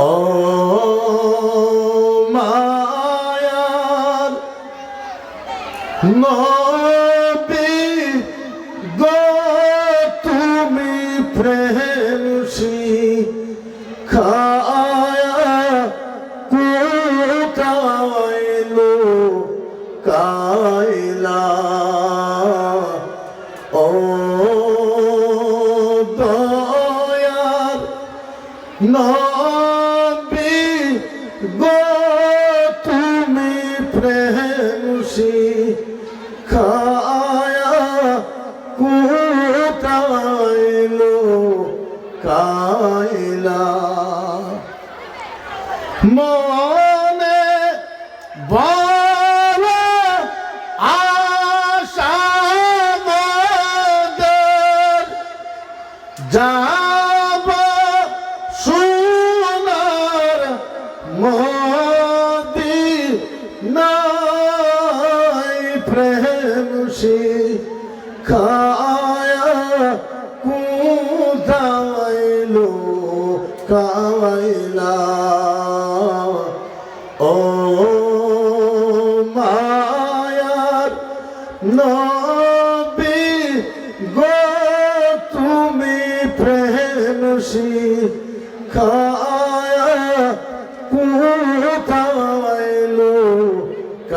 ও মায়ার নবী গো তুমি প্রেম যাব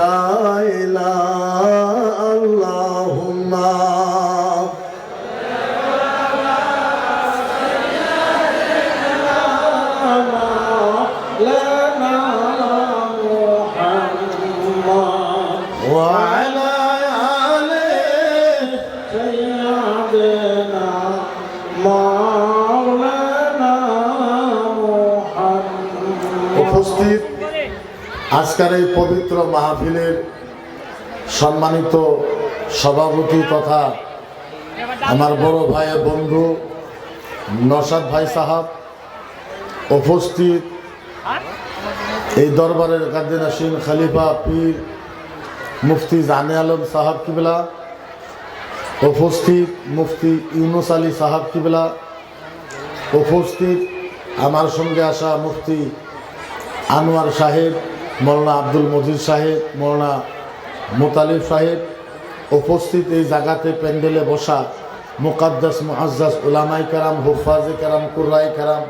কাইলা আজকের এই পবিত্র মাহফিলের সম্মানিত সভাপতি তথা আমার বড় ভাইয়ের বন্ধু নসাদ ভাই সাহাব উপস্থিত এই দরবারের কাদ্দিন আসিম খালিফা পীর মুফতি জানে আলম সাহাব কিবলা, উপস্থিত মুফতি ইউনুস আলী সাহাব কিবলা, উপস্থিত আমার সঙ্গে আসা মুফতি আনোয়ার সাহেব মৌলানা আব্দুল মজিদ সাহেব, মৌলানা মোতালিব সাহেব উপস্থিত এই জায়গাতে প্যান্ডেলে বসা মুকাদ্দাস মুআজ্জাজ উলামাই কারাম, হুফাজে কারাম কুর্রাই কারাম,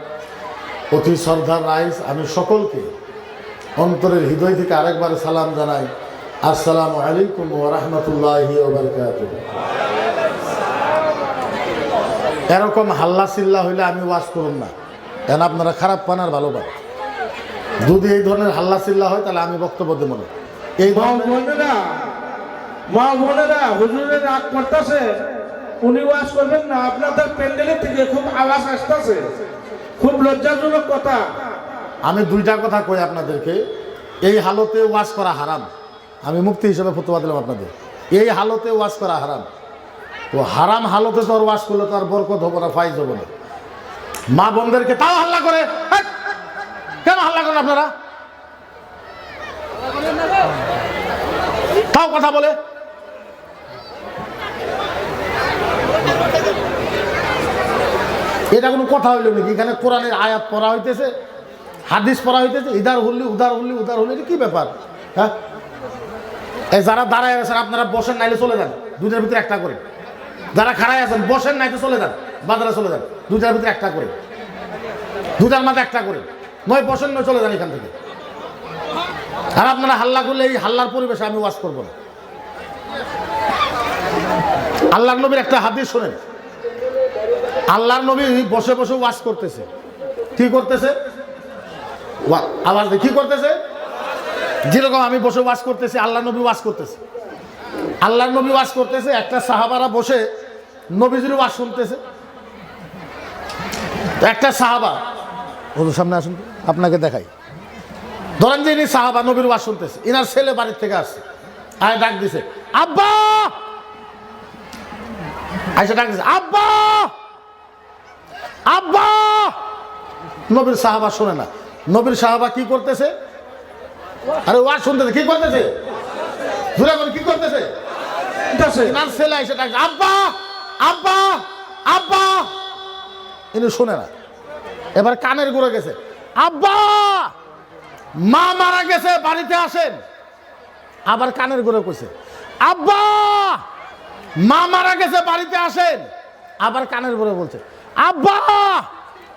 অতি শ্রদ্ধার রাইস আমি সকলকে অন্তরের হৃদয় থেকে আরেকবার সালাম জানাই। আসসালামু আলাইকুম ওয়া বারাকাতুহু। এরকম হাল্লা চিল্লা হইলে আমি ওয়াজ করুন না। কেন আপনারা খারাপ পান আর ভালো পান? যদি এই ধরনের হাল্লা চিল্লা হয় তাহলে আমি বক্তব্য দেব না। এই মা ধরনের বোনেরা মা বোনেরা হুজুরের রাগ করতেছে। উনি ওয়াজ করবেন না। আপনাদের প্যান্ডেলের থেকে খুব আওয়াজ আসতেছে। খুব লজ্জাজনক কথা। আমি দুইটা কথা কই আপনাদেরকে। এই হালতে ওয়াজ করা হারাম। আমি মুক্তি হিসেবে ফতোয়া দিলাম আপনাদের। এই হালতে ওয়াজ করা হারাম। তো হারাম হালতে তো আর ওয়াজ করলে তো আর বরকত হব না ফাইজ হব না। মা বোনদেরকে তাও হাল্লা করে! কেন হাল্লা করেন আপনারা? তাও কথা বলে। এটা কোনো কথা হইল নাকি? এখানে কোরআনের আয়াত পড়া হইতেছে, হাদিস পড়া হইতেছে, ইদার হল্লি, উদার হল্লি উদার হল্লি কি ব্যাপার? হ্যাঁ? যারা দাঁড়ায় আছেন, আপনারা বসেন, নাইলে চলে যান। দুইটার ভিতরে একটা করে। যারা খাড়ায় আছেন, বসেন নাইতে চলে যান। বাজারে চলে যান। দুইটার ভিতরে একটা করে। দুটার মাঝে একটা করে। নয় নয় চলে যান এখান থেকে। আর আপনারা হাল্লা করলে এই হাল্লার পরিবেশে আমি ওয়াশ করব না। আল্লাহর নবীর একটা হাদিস শোনেন। আল্লাহর নবী বসে বসে ওয়াশ করতেছে। কি করতেছে? ওয়া- আওয়াজ কি করতেছে? যেরকম আমি বসে ওয়াশ করতেছি আল্লাহ নবী ওয়াশ করতেছে। আল্লাহর নবী ওয়াশ করতেছে একটা সাহাবারা বসে নবীজির ওয়াশ শুনতেছে। একটা সাহাবা ওদের সামনে আসুন তো, আপনাকে দেখাই। ধরেন যে ইনি সাহাবা নবীর ওয়াশ শুনতেছে ইনার ছেলে বাড়ির থেকে আসছে আয় ডাক দিছে আব্বা! আইসা ডাক দিছে আব্বা! আব্বা! নবীর সাহাবা শোনে না। নবীর সাহাবা কি করতেছে? আরে ওয়াজ শুনতেছে কি করতেছে? বল, কি করতেছে? ইনার ছেলে এসে ডাকছে আব্বা! আব্বা! আব্বা! ইনি শোনে না। এবার কানের গোড়ে গেছে। আব্বা! মা মারা গেছে, বাড়িতে আসেন। আবার কানের ঘুরে কইছে, আব্বা! মা মারা গেছে, বাড়িতে আসেন। আবার কানের ঘুরে বলছে, আব্বা!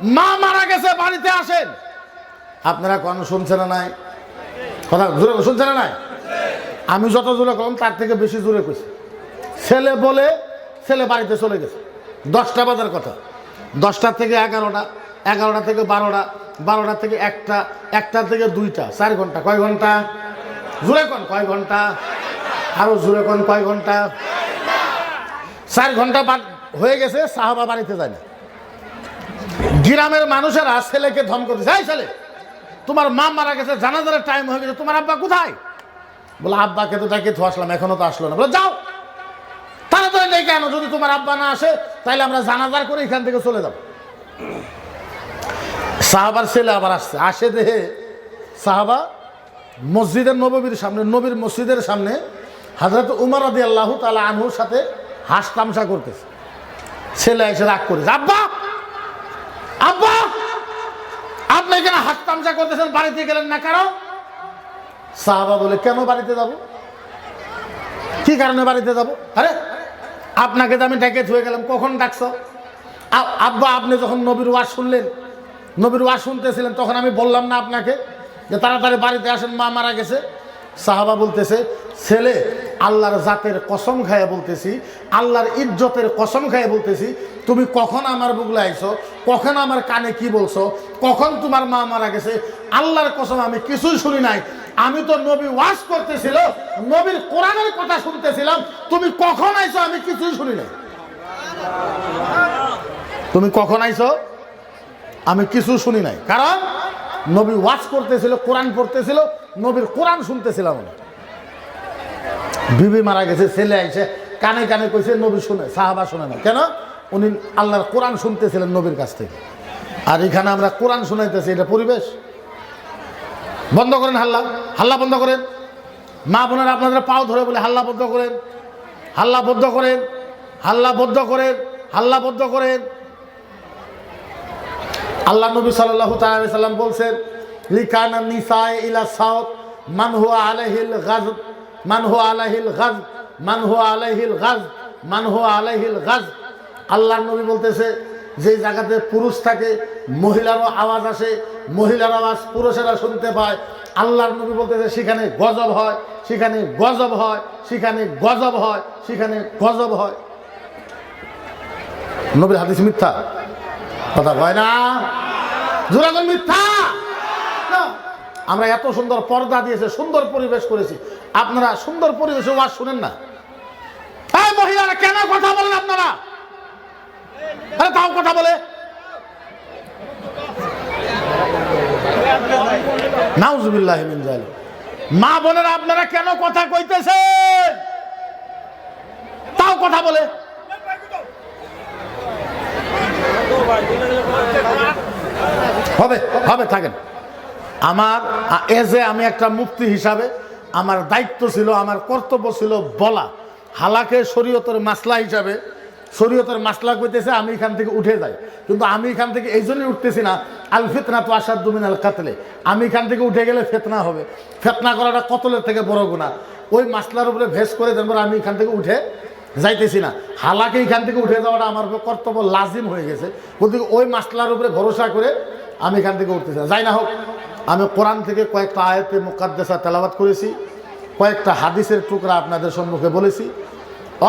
মা মারা গেছে, বাড়িতে আসেন। আপনারা কোন শুনছেন না নাই? কথা জোরে শুনছেন না নাই? আমি যত জোরে করলাম তার থেকে বেশি জোরে কইছি। ছেলে বলে ছেলে বাড়িতে চলে গেছে। দশটা বাজার কথা। দশটা থেকে এগারোটা। এগারোটা থেকে বারোটা বারোটা থেকে একটা একটা থেকে দুইটা, চার ঘণ্টা, কয় ঘণ্টা? জোরে কন, কয় ঘণ্টা? আরও জোরে কন, কয় ঘণ্টা? চার ঘণ্টা হয়ে গেছে, সাহাবা বাড়িতে যায় না। গ্রামের মানুষেরা ছেলেকে ধম করতে যাই ছেলে, তোমার মা মারা গেছে জানাজারের টাইম হয়ে গেছে, তোমার আব্বা কোথায়? বলে, আব্বাকে তো ডেকে তো আসলাম, এখনও তো আসলো না। বলে, যাও, তাড়াতাড়ি ডেকে কেন যদি তোমার আব্বা না আসে তাহলে আমরা জানাজার করে এখান থেকে চলে যাব। সাহাবার ছেলে আবার আসছে। আসে দেহে সাহাবা মসজিদের নবীর সামনে, নবীর মসজিদের সামনে হাজরত উমর আদি আল্লাহ তালা আনহুর সাথে হাস তামসা করতেছে। ছেলে এসে রাগ করেছে, আব্বা! আব্বা! আপনি এখানে হাস তামসা করতেছেন, বাড়িতে গেলেন না কারণ সাহাবা বলে, কেন বাড়িতে যাব? কি কারণে বাড়িতে যাব? আরে, আপনাকে তো আমি ডেকে থুয়ে গেলাম, কখন ডাকছ? আব্বা, আপনি যখন নবীর ওয়াজ শুনলেন নবীর ওয়াজ শুনতেছিলেন, তখন আমি বললাম না আপনাকে, যে তাড়াতাড়ি বাড়িতে আসেন, মা মারা গেছে। সাহাবা বলতেছে, ছেলে, আল্লাহর জাতের কসম খায় বলতেছি, আল্লাহর ইজ্জতের কসম খায় বলতেছি, তুমি কখন আমার বুগলে আইছো কখন আমার কানে কি বলছো, কখন তোমার মা মারা গেছে, আল্লাহর কসম আমি কিছুই শুনি নাই। আমি তো নবী ওয়াজ করতেছিল, নবীর কোরআনের কথা শুনতেছিলাম, তুমি কখন আইছো আমি কিছুই শুনি নাই। তুমি কখন আইছো? আমি কিছু শুনি নাই। কারণ? নবী ওয়াজ করতেছিল কোরআন পড়তেছিল নবীর কোরআন শুনতেছিলাম আমি। বিবি মারা গেছে ছেলে আইসে কানে কানে কইছে নবী শুনে সাহাবা শুনে না কেন? উনি আল্লাহর কোরআন শুনতেছিলেন নবীর কাছ থেকে। আর এখানে আমরা কোরআন শুনাইতেছি এটা পরিবেশ। বন্ধ করেন হাল্লা। হাল্লা বন্ধ করেন। মা বোনেরা আপনাদের পাও ধরে বলে হাল্লা বদ্ধ করেন। হাল্লা বদ্ধ করেন। হাল্লা বদ্ধ করেন। হাল্লা বদ্ধ করেন। আল্লাহ নবী আলাইহি সাল্লাম বলছেন, লিকানা নিসায়ে ইলা সাউত মান হুয়া আলাইহিল গাজ মান হুয়া আলাইহিল গাজ মান হুয়া আলাইহিল গাজ মান হুয়া আলাইহিল গাজ আল্লাহ নবী বলতেছে, যে জায়গাতে পুরুষ থাকে, মহিলারও আওয়াজ আসে, মহিলার আওয়াজ পুরুষেরা শুনতে পায়। আল্লাহর নবী বলতেছে, সেখানে গজব হয়, সেখানে গজব হয়, সেখানে গজব হয়, সেখানে গজব হয়। নবীর হাদিস মিথ্যা। কথা কয় না? জোরাগন মিথ্যা। আমরা এত সুন্দর পর্দা দিয়েছে, সুন্দর পরিবেশ করেছি। আপনারা সুন্দর পরিবেশে ওয়াজ শুনেন না। এই মহিলারা কেন কথা বলেন আপনারা? আরে তাও কথা বলে। নাউজুবিল্লাহ মিন জালিক মা বোনেরা আপনারা কেন কথা কইতেছেন? তাও কথা বলে। হবে হবে, থাকেন। আমার এজে আমি একটা মুক্তি হিসাবে আমার দায়িত্ব ছিল, আমার কর্তব্য ছিল বলা। হালাকে শরীয়তের মাসলা হিসাবে, শরীয়তের মাসলা কইতেছে, আমি এখান থেকে উঠে যাই। কিন্তু আমি এখান থেকে এই জন্যই উঠতেছি না আল ফিতনা তো আসার দুমিন আল কাতলে। আমি এখান থেকে উঠে গেলে ফেতনা হবে। ফেতনা করাটা কতলের থেকে বড় গুণা ওই মাসলার উপরে ভেস করে দেন আমি এখান থেকে উঠে যাইতেছি না। হালাকে এখান থেকে উঠে যাওয়াটা আমার কর্তব্য, লাজিম হয়ে গেছে। বলতে ওই মাসলার উপরে ভরসা করে আমি এখান থেকে উঠতেছি না। যাই না হোক, আমি কোরআন থেকে কয়েকটা আয়তে মুকাদ্দেসা তেলাবাত করেছি, কয়েকটা হাদিসের টুকরা আপনাদের সম্মুখে বলেছি।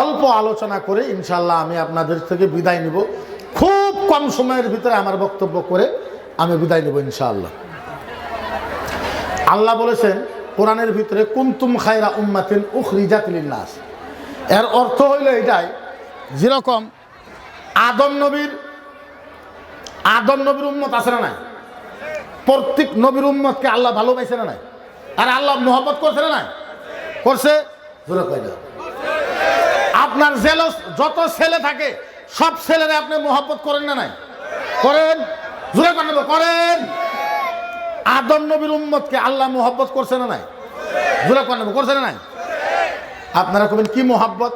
অল্প আলোচনা করে ইনশাল্লাহ আমি আপনাদের থেকে বিদায় নিব। খুব কম সময়ের ভিতরে আমার বক্তব্য করে আমি বিদায় নেব ইনশাআল্লাহ। আল্লাহ বলেছেন, কোরআনের ভিতরে কুন্তুম খায়রা উম্মাতিন উখরিজাত লিন্নাস এর অর্থ হইল এটাই, যেরকম আদম নবীর আদম নবীর উম্মত আছে না নাই? প্রত্যেক নবীর উম্মতকে আল্লাহ ভালোবাসে না নাই? আর আল্লাহ মোহব্বত করছে না নাই? করছে। আপনার জেলস যত ছেলে থাকে, সব ছেলেরা আপনি মোহব্বত করেন না নাই? করেন? জোরে করেন করেন। আদম নবীর উম্মতকে আল্লাহ মোহব্বত করছে না নাই? জোরে করেন করছে না নাই? আপনারা কবেন কি মোহাব্বত?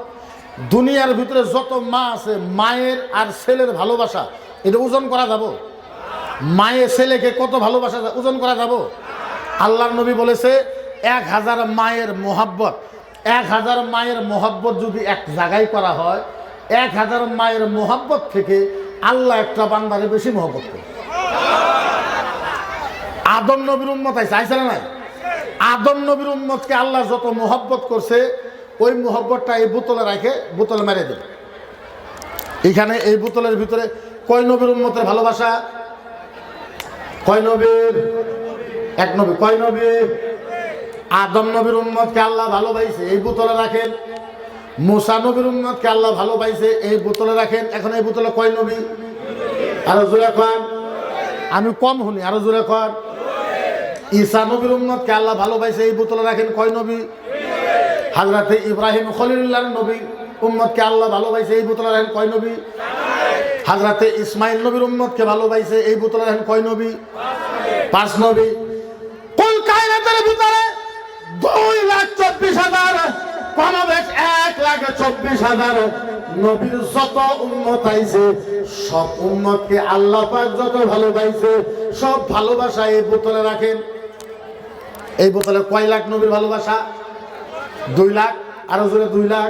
দুনিয়ার ভিতরে যত মা আছে, মায়ের আর ছেলের ভালোবাসা, এটা ওজন করা যাব? মায়ের ছেলেকে কত ভালোবাসা ওজন করা যাব? আল্লাহর নবী বলেছে, এক হাজার মায়ের মোহাব্বত, এক হাজার মায়ের মোহাব্বত যদি এক জায়গায় করা হয়, এক হাজার মায়ের মোহাব্বত থেকে আল্লাহ একটা বান্দারে বেশি মোহাব্বত করে। আদম নবীর উম্মত আছে আইসে না নাই? আদম নবীর উম্মতকে আল্লাহ যত মোহব্বত করছে ওই মোহব্বতটা এই বোতলে রাখে বোতলে মেরে দেবে। এখানে এই বোতলের ভিতরে কয় নবীর উম্মতের ভালোবাসা? কয় নবীর? এক নবী। কয় নবী আদম নবীর উম্মতকে আল্লাহ ভালোবাসে, এই বোতলে রাখেন। মুসা নবীর উম্মতকে আল্লাহ ভালোবাসে, এই বোতলে রাখেন। এখন এই বোতলে কয় নবী? আরও জোরে খান আমি কম শুনি, আরও জোরে খান ঈসা নবীর উম্মতকে আল্লাহ ভালোবাসে, এই বোতলে রাখেন কয় নবী? হাজরাতে ইব্রাহিম খলিলুল্লাহ নবী উম্মতকে আল্লাহ ভালোবাসে, এই বোতলে রাখেন কয় নবী? হাজরাতে ইসমাইল নবীর উম্মতকে ভালোবাসে, এই বোতলে রাখেন কয় নবী? পাঁচ নবী। দুই লাখ চব্বিশ হাজার এক চব্বিশ হাজার নবীর যত উম্মত আইছে, সব আল্লাহ সব ভালোবাসা এই বোতলে রাখেন। এই বোতলে কয় লাখ নবীর ভালোবাসা? দুই লাখ, আরও জোরে দুই লাখ।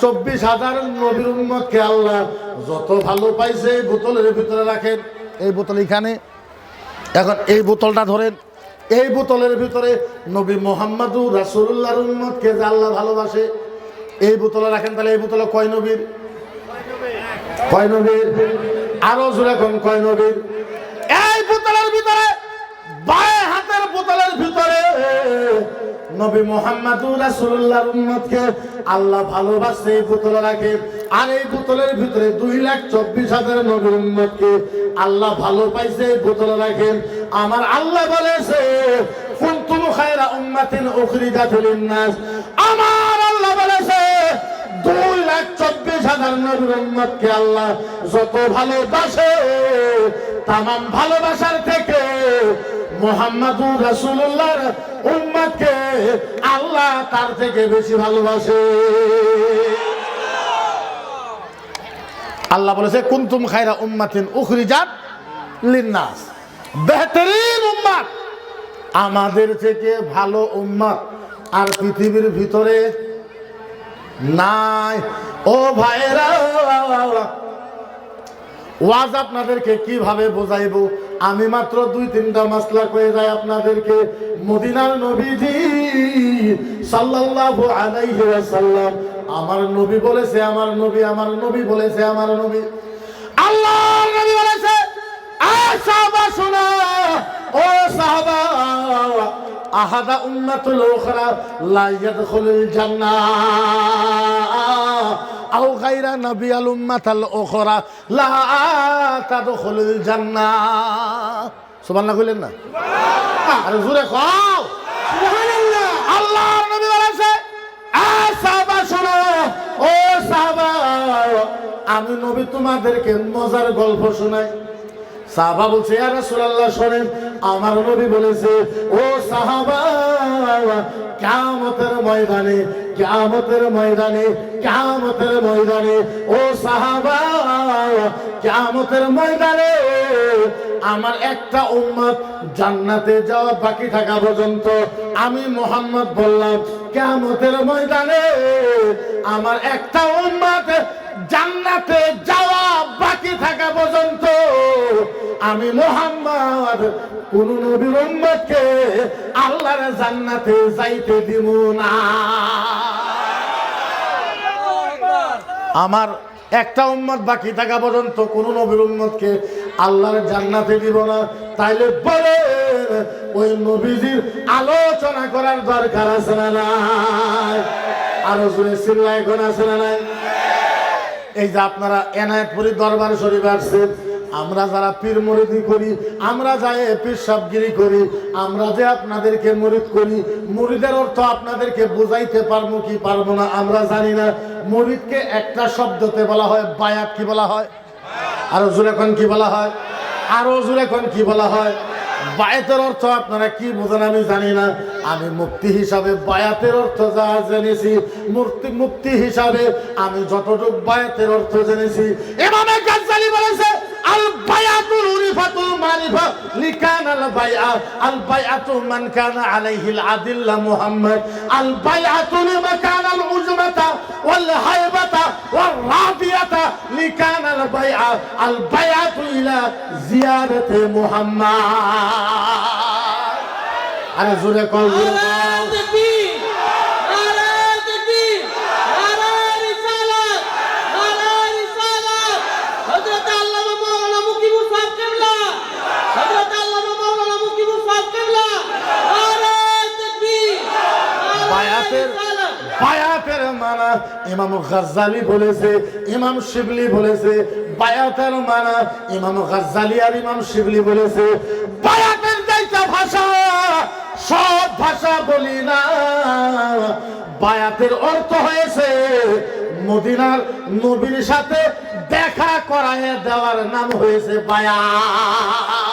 চব্বিশ হাজার নবীর উম্মতকে আল্লাহ? যত ভালো পাইছে এই বোতলের ভিতরে রাখেন। এই বোতল এখানে। এখন এই বোতলটা ধরেন। এই বোতলের ভিতরে নবী মোহাম্মদুর রাসুল্লাহর উম্মতকে যে আল্লাহ ভালোবাসে। এই বোতলে রাখেন, তাহলে এই বোতলে কয় নবীর? কয় নবীর? আরও জোরে কোন কয় নবীর। এই বোতলের ভিতরে, বায়ে হাতের বোতলের ভিতরে নবী মোহাম্মদুর রাসূলুল্লাহর উম্মতকে আল্লাহ ভালোবাসে এই বোতলে রাখে আর এই বোতলের ভিতরে দুই লাখ চব্বিশ হাজার নবীর উম্মতকে আল্লাহ ভালো পাইছে এই বোতলে রাখেন আমার আল্লাহ বলেছে, কুনতুম খায়রা উম্মাতিন উখরিজাত লিন-নাস। আমার আল্লাহ বলেছে, দুই লাখ চব্বিশ হাজার নবীর উম্মতকে আল্লাহ যত ভালোবাসে, তামাম ভালোবাসার থেকে মোহাম্মদুর রাসূলুল্লাহর উম্মতকে আল্লাহ তার থেকে বেশি ভালোবাসে। আল্লাহ বলেছে, কুনতুম খায়রা উম্মাতিন উখরিজাত লিন্নাস। বেহতরিন উম্মাত, আমাদের থেকে ভালো উম্মাত আর পৃথিবীর ভিতরে নাই। ও ভাইরা ওয়াজ আপনাদেরকে কীভাবে বোঝাইবো? আমি মাত্র দুই তিনটা মাসলা কয়ে যাই আপনাদেরকে। মদিনার নবীজি সাল্লাল্লাহু আলাইহি ওয়াসাল্লাম, আমার নবী বলেছে, আমার নবী আমার নবী বলেছে, আমার নবী। আল্লাহর নবী বলেছে আ সাহাবা, শোনো, ও সাহাবা আহাদা উম্মাতুল উখরা লা ইয়াদখুলুল জান্নাহ আও গায়রা নাবিয়াল উম্মাতাল উখরা লা তাদখুলুল জান্নাহ সুবহানাল্লাহ কইলেন না? আরে জোরে কও। সুবহানাল্লাহ। আল্লাহর নবী বলেছে আ সাহাবা শোনো ও সাহাবা আমি নবী তোমাদেরকে মজার গল্প শোনাই। সাহাবা বলছে, ইয়া রাসূলুল্লাহ, শুনেন, আমার নবী বলেছে, ও সাহাবা, কিয়ামতের ময়দানে কিয়ামতের ময়দানে কিয়ামতের ময়দানে, ও সাহাবা, কিয়ামতের ময়দানে আমার একটা উম্মত জান্নাতে যাওয়া বাকি থাকা পর্যন্ত আমি মোহাম্মদ বললাম কিয়ামতের ময়দানে আমার একটা উম্মত জান্নাতে যাওয়া বাকি থাকা পর্যন্ত আমি মোহাম্মদ কোন নবীর উম্মতকে আল্লাহর জান্নাতে যাইতে দিব না। আমার একটা উম্মত বাকি থাকা পর্যন্ত কোন নবীর উম্মতকে আল্লাহর জান্নাতে দিব না। তাইলে বলে, ওই নবীজির আলোচনা করার দরকার আছে না নাই? আরও জোরে চিল্লায় এখন আছে না নাই? এই যে আপনারা এনায়তপুরি দরবার শরীফ আসছেন আমরা যারা পীর মরিদি করি, আমরা যাই পীর সাবগিরি করি, আমরা যে আপনাদেরকে মরিদ করি, মরিদের অর্থ আপনাদেরকে বুঝাইতে পারব কি পারব না, আমরা জানি না। মরিদকে একটা শব্দতে বলা হয়, বায়াত কি বলা হয়? আরও জুরেখন কি বলা হয়? আরও জুরেখন কি বলা হয়? বায়াতের অর্থ আপনারা কি বোঝেন আমি জানি না। আমি মুক্তি হিসাবে বায়াতের অর্থ যা জেনেছি মূর্তি মুক্তি হিসাবে আমি যতটুকু বায়াতের অর্থ জেনেছি। গাজ্জালি বলেছে আল বায়াতুল মারিফাতুল মারিফা লিকান আল বাইআ আল বাইআতু মান কানা আলাইহি আল আদিল্লা মুহাম্মদ। আল বাইআতু লিমাকান আল উজমাতা ওয়াল হাইবাতা ওয়াল রাদিয়াতা লিকান আল বাইআ আল বাইআতু ইলা জিয়ারতে মুহাম্মদ। আরে জোরে কল ইমাম গাজ্জালি বলেছে, ইমাম শিবলি বলেছে, বায়াতের মানা, ইমাম গাজ্জালি আর ইমাম শিবলি বলেছে, বায়াতের যাইতা ভাষা, সব ভাষা বলি না। বায়াতের অর্থ হয়েছে, মদিনার নবীর সাথে দেখা করায় দেওয়ার নাম হয়েছে বায়াত।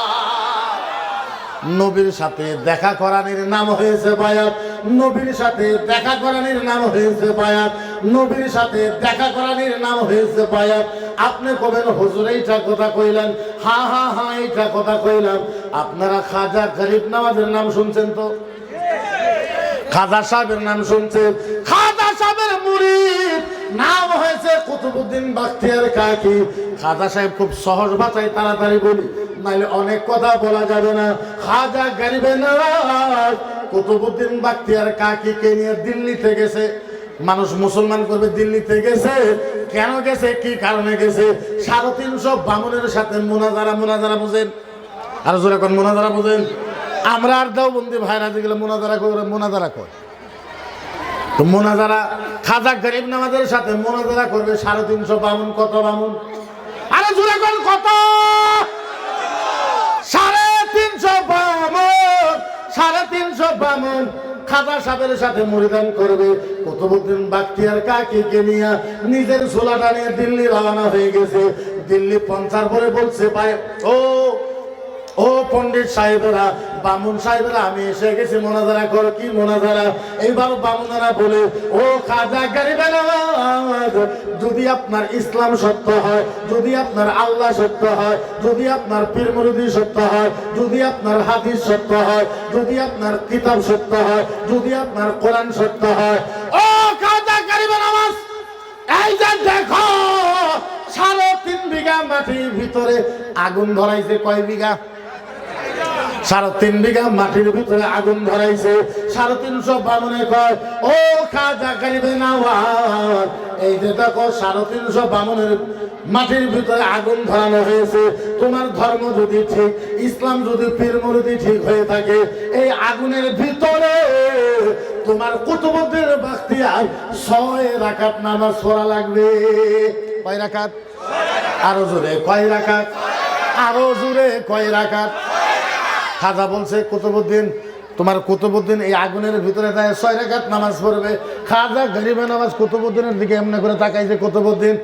নবীর সাথে দেখা করানির নাম হয়েছে বায়াত। নবীর সাথে দেখা করানির নাম হয়েছে বায়াত। নবীর সাথে দেখা করানির নাম হয়েছে বায়াত। আপনি কবেন হুজুর, এইটা কথা কইলেন। হা হা হা, এইটা কথা কইলাম। আপনারা খাজা গরিব নামাজের নাম শুনছেন তো? খাজা সাহেবের নাম শুনছেন? খাজা সাহেবের মুরিদ নাম হয়েছে কুতুবুদ্দিন বাখতিয়ার কাকি। খাজা সাহেব খুব সহজ ভাষায় তাড়াতাড়ি বলি, নাইলে অনেক কথা বলা যাবে না। খাজা গরিবে নওয়াজ কুতুবুদ্দিন বাখতিয়ার কাকিকে নিয়ে দিল্লিতে গেছে। মানুষ মুসলমান করবে দিল্লিতে গেছে। কেন গেছে? কি কারণে গেছে? সাড়ে তিনশো বামনের সাথে মোনাজারা মোনাজারা বুঝেন? আর জোরে কোন, মোনাজারা বুঝেন? আমরা আর দাও বন্দি ভাইরা যেগুলো মোনাজারা করে মোনাজারা করে। তো মোনাজারা খাজা গরিব নামাজের সাথে মোনাজারা করবে সাড়ে তিনশো বামুন, কত বামুন? আরে জোরে কোন, কত? সাড়ে তিনশো বামুন খাজা সাহেবের সাথে মরিদান করবে। কুতুবুদ্দিন বাক্তিয়ার কাকিকে নিয়ে নিজের ঝোলাটা নিয়ে দিল্লি রওনা হয়ে গেছে। দিল্লি পঞ্চার পরে বলছে, ভাই, ও ও পণ্ডিত সাহেবেরা, বামুন সাহেবেরা, আমি এসে গেছি মোনাজারা কর, কি মোনাজারা? এইবার বামুনেরা বলে, ও খাজা গরিবের যদি আপনার ইসলাম সত্য হয়, যদি আপনার আল্লাহ সত্য হয়, যদি আপনার পীর মুরিদি সত্য হয়, যদি আপনার হাদিস সত্য হয়, যদি আপনার কিতাব সত্য হয়, যদি আপনার কোরআন সত্য হয়, ও খাজা গরিবের এই যে দেখো, সাড়ে তিন বিঘা মাটির ভিতরে আগুন ধরাইছে কয় বিঘা? সাড়ে তিন বিঘা মাটির ভিতরে আগুন ধরাইছে। সাড়ে তিনশো বামনে কয়, ও খাজা করিবে না এই যে দেখো, সাড়ে তিনশো বামনের মাটির ভিতরে আগুন ধরানো হয়েছে। তোমার ধর্ম যদি ঠিক, ইসলাম যদি পীর মুরিদি ঠিক হয়ে থাকে, এই আগুনের ভিতরে তোমার কুতুবুদ্দিন বাখতিয়ার ছয় রাকাত নামাজ পড়া লাগবে। কয় রাকাত? আরও জোরে, কয় রাকাত? আরও জোরে, কয় রাকাত? খাজা বলছে কুতুবুদ্দিন তোমার কুতুবুদ্দিন এই আগুনের ভিতরে যায় ছয় রেখাত নামাজ পড়বে। খাজা গরিবে নামাজ কুতুবুদ্দিনের দিকে এমনি করে তাকাইছে কুতুবুদ্দিন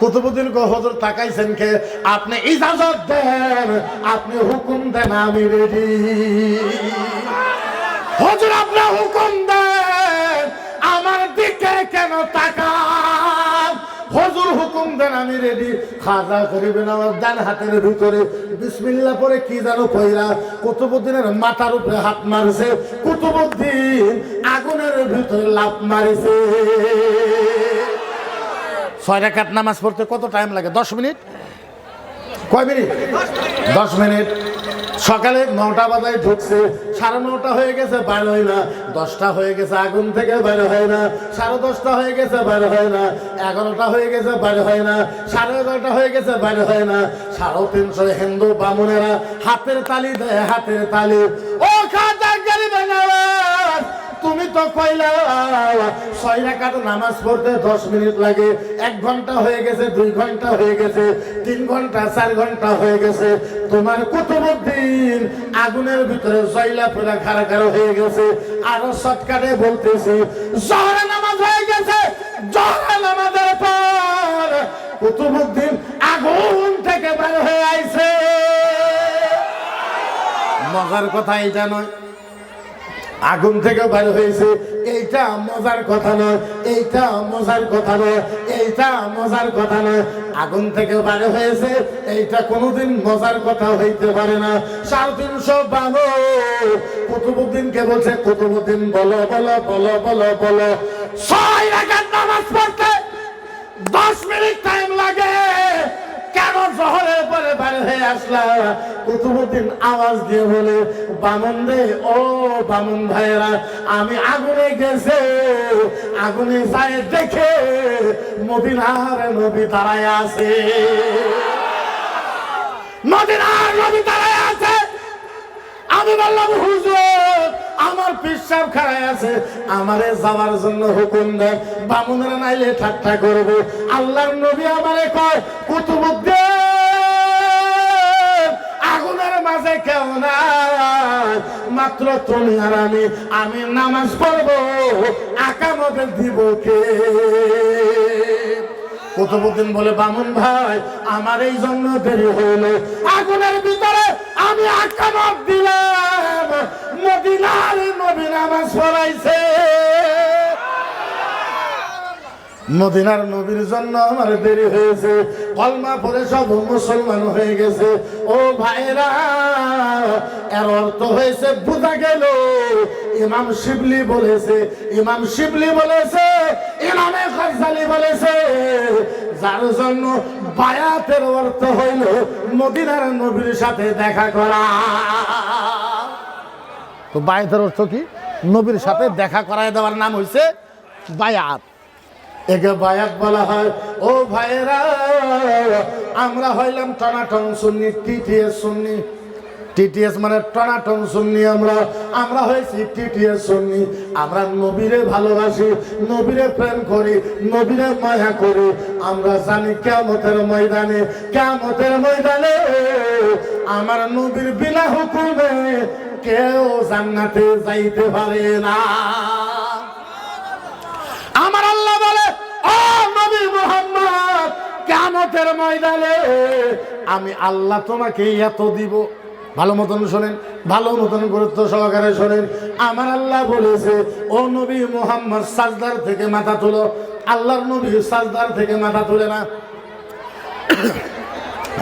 কুতুবুদ্দিন কো হজর তাকাইছেন কে? আপনি ইজাজত দেন, আপনি হুকুম দেন, আমি রেডি হজর, আপনি হুকুম দেন, আমার দিকে কেন তাকান? হজুর হুকুম দেন, আমি রেডি খাজা করিবেন আমার ডান হাতের ভিতরে। বিসমিল্লা পরে কি জানো পয়লা কুতুবুদ্দিনের মাথার উপরে হাত মারছে। কুতুবুদ্দিন আগুনের ভিতরে লাভ মারিছে। ছয় রেখাত নামাজ পড়তে কত টাইম লাগে? দশ মিনিট? কয় মিনিট? দশ মিনিট। সকালে নটা বাজায় ঢুকছে। সাড়ে নটা হয়ে গেছে, বার হয় না। দশটা হয়ে গেছে, আগুন থেকে বের হয় না। সাড়ে দশটা হয়ে গেছে বাইরে হয় না। এগারোটা হয়ে গেছে বাইরে হয় না। সাড়ে এগারোটা হয়ে গেছে বাইরে হয় না। সাড়ে তিনশো হিন্দু বামুনেরা হাতের তালি দেয়, হাতের তালি। ও খাতা গরিব তুমি তো কইলা ছয় রাকাত নামাজ পড়তে দশ মিনিট লাগে। এক ঘণ্টা হয়ে গেছে, দুই ঘণ্টা হয়ে গেছে, তিন ঘণ্টা, চার ঘণ্টা হয়ে গেছে। তোমার কুতুবুদ্দিন আগুনের ভিতরে জয়লা ফেরা খারা খারা হয়ে গেছে। আরও শর্টকাটে বলতেছি, জহরে নামাজ হয়ে গেছে, জহরে নামাজের পর কুতুবুদ্দিন আগুন থেকে বের হয়ে আইছে। মজার কথা এটা নয়। আগুন থেকে বের হয়েছে। এইটা মজার কথা নয়, এইটা মজার কথা নয়, এইটা মজার কথা নয়। আগুন থেকে বারে হয়েছে, এইটা কোনোদিন মজার কথা হইতে পারে না। সাড়ে তিনশো বারো। কুতুবুদ্দিনকে বলছে, কুতুবুদ্দিন, বলো বলো বলো বলো বলো। ছয় রাখার নামাজ পড়তে দশ মিনিট টাইম লাগে। কেন জহরের পরে বাইরে হয়ে আসলাম কুতুবুদ্দিন আওয়াজ দিয়ে বলে, বামন রে, ও বামন ভাইয়েরা, আমি আগুনে গেছে, আগুনে যায় দেখে মদিনার নবী দাঁড়ায় আছে। মদিনার নবী দাঁড়ায় আছে। আমি বললাম, হুজুর আমার পিসাব খারাই আছে, আমারে যাওয়ার জন্য হুকুম দেন বামুনের নাইলে ঠাট্টা করব। আল্লাহর নবী আমারে কয়, কুতুবুদ্দিন, আগুনের মাঝে কেউ মাত্র তুমি আর আমি আমি নামাজ পড়ব, আকামতে দিব কে? কুতুবুদ্দিন বলে, বামুন ভাই, আমার এই জন্য দেরি হইল। আগুনের ভিতরে আমি আক্রমণ দিলাম। মদিনার নবীন আমার পড়াইছে। মদিনার নবীর জন্য আমার দেরি হয়েছে। কলমা পরে সব মুসলমান হয়ে গেছে। ও ভাইরা এর অর্থ হয়েছে, বোঝা গেল, ইমাম শিবলি বলেছে, ইমাম শিবলি বলেছে, ইমামে খাজালি বলেছে, যার জন্য বায়াতের অর্থ হইল মদিনার নবীর সাথে দেখা করা। তো বায়াতের অর্থ কি? নবীর সাথে দেখা করায় দেওয়ার নাম হইছে বায়াত। একে বায়াত বলা হয়, ও ভাইরা আমরা হইলাম টনাটন সুন্নি, টিটিএস সুন্নি। টিটিএস মানে টনাটন সুন্নি আমরা। আমরা হয়েছি টিটিএস সুন্নি। আমরা নবীরে ভালোবাসি, নবীরে প্রেম করি, নবীরে মায়া করি। আমরা জানি কেমতের ময়দানে কেমতের ময়দানে আমার নবীর বিনা হুকুমে কেউ জান্নাতে যাইতে পারে না। আমার আল্লাহ আমি আল্লাহ তোমাকে এত দিব। ভালো মতন শোনেন, ভালো মতন গুরুত্ব সহকারে শোনেন। আমার আল্লাহ বলেছে, ও নবী মোহাম্মদ, সাজদার থেকে মাথা তুলো। আল্লাহর নবী সাজদার থেকে মাথা তুলে না।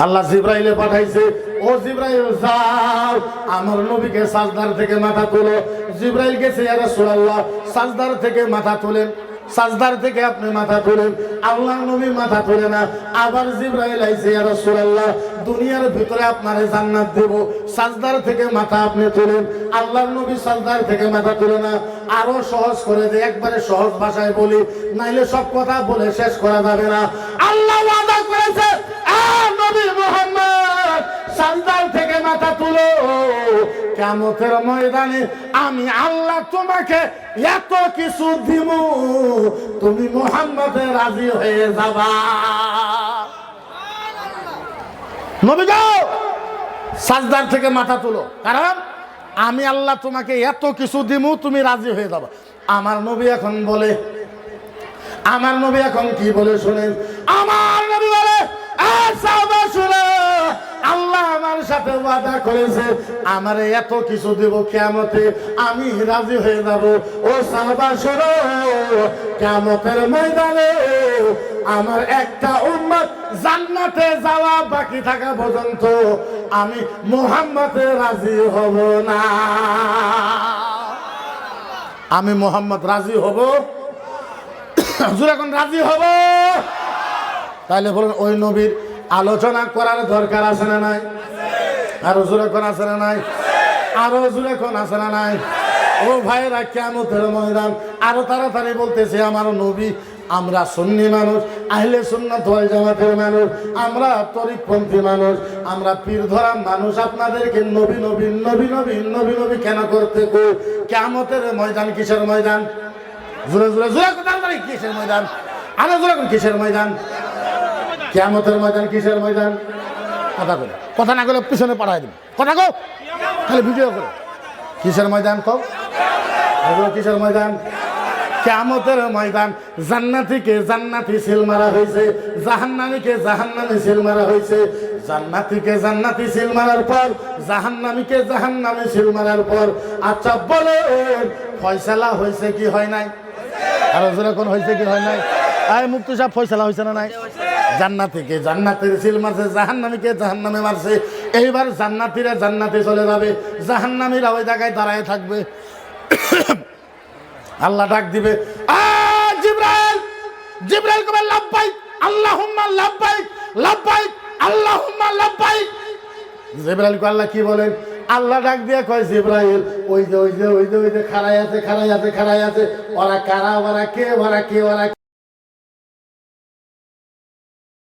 আল্লাহ জিব্রাইলে পাঠাইছে, ও জিব্রাইল যাও, আমার নবীকে সাজদার থেকে মাথা তুলো। জিব্রাইল গেছে রাসূলুল্লাহ, সাজদার থেকে মাথা তোলেন। সাজদার থেকে আপনি মাথা তোলেন আল্লাহ নবী মাথা তোলে না। আবার জিব্রাইল আইছে, ইয়া রাসূলুল্লাহ, দুনিয়ার ভিতরে আপনারে জান্নাত দেব। সাজদার থেকে মাথা আপনি তুলেন, আল্লাহর নবী সাজদার থেকে মাথা তুলে না। আরও সহজ করে দে, একবারে সহজ ভাষায় বলি, নাইলে সব কথা বলে শেষ করা যাবে না। আল্লাহ ওয়াদা করেছে, আ নবী মোহাম্মদ! সান্দাল থেকে মাথা তুলো। কেমতের ময়দানে আমি আল্লাহ তোমাকে এত কিছু দিব তুমি মোহাম্মদে রাজি হয়ে যাবা। নবী যাও সাজদার থেকে মাথা তুলো। কারণ আমি আল্লাহ তোমাকে এত কিছু দিমু তুমি রাজি হয়ে যাবা। আমার নবী এখন বলে আমার নবী এখন কি বলে শুনেন? আমার নবী বলে "এ সাহাবা শুনো, সাথে ওয়াদা করেছে, আমার এত কিছু দেব কেমতে আমি রাজি হয়ে যাব। ও সাহবা, শোনো কেমতের ময়দানে আমার একটা উম্মত জান্নাতে যাওয়া বাকি থাকা পর্যন্ত আমি মোহাম্মদে রাজি হব না। আমি মোহাম্মদ রাজি হব। এখন রাজি হব? তাহলে বলুন, ওই নবীর আলোচনা করার দরকার আছে না নাই? আর হুজুর এখন আছে না নাই? আরও হুজুর এখন আছে না নাই? ও ভাইরা কেমতের ময়দান। আরও তাড়াতাড়ি বলতেছে, আমার নবী, আমরা সুন্নি মানুষ, আহলে সুন্নাত ওয়াল জামাতের মানুষ, আমরা তরিকপন্থী মানুষ, আমরা পীর ধরা মানুষ, আপনাদেরকে নবী নবী নবী নবী নবী নবী কেন করতে কই কেমতের ময়দান কিসের ময়দান? জোরে জোরে জোরে তাড়াতাড়ি, কিসের ময়দান? আরও জোরে কিসের ময়দান? কেমতের ময়দান কিসের ময়দান? কথা করে কথা না করে পিছনে পাঠাই দিন কথা কো খালি ভিডিও করে। কিসের ময়দান এগুলো কিসের ময়দান? কেমতের ময়দান। জান্নাতিকে জান্নাতি সিল মারা হয়েছে জাহান্নামীকে জাহান্নামী সিল মারা হয়েছে জান্নাতিকে জান্নাতি সিল মারার পর জাহান্নামীকে জাহান্নামী সিল মারার পর। আচ্ছা বলে ফয়সালা হয়েছে কি হয় নাই? আর হয়েছে কি হয় নাই? আয় মুক্তি সাহেব, ফয়সালা হয়েছে না নাই? জান্নাতি কে? জান্নাতের সিল মারছে জাহান্নামীকে জাহান্নামে মারছে। এইবার জান্নাতিরা জান্নাতে চলে যাবে। জাহান্নামীরা ওই জায়গায় দাঁড়ায় থাকবে। আল্লাহ ডাক দিবে জিব্রাইল! জিব্রাইল কবে লাব্বাইক আল্লাহুম্মা লাব্বাইক লাব্বাইক আল্লাহুম্মা লাব্বাইক জিব্রাইল কো আল্লাহ কি বলেন? আল্লাহ ডাক দিয়ে কয়, জিব্রাইল, ওই যে ওই যে ওই যে ওই যে খাড়াই আছে খাড়াই আছে খাড়াই আছে। ওরা কারা, ওরা কে ওরা কে, ওরা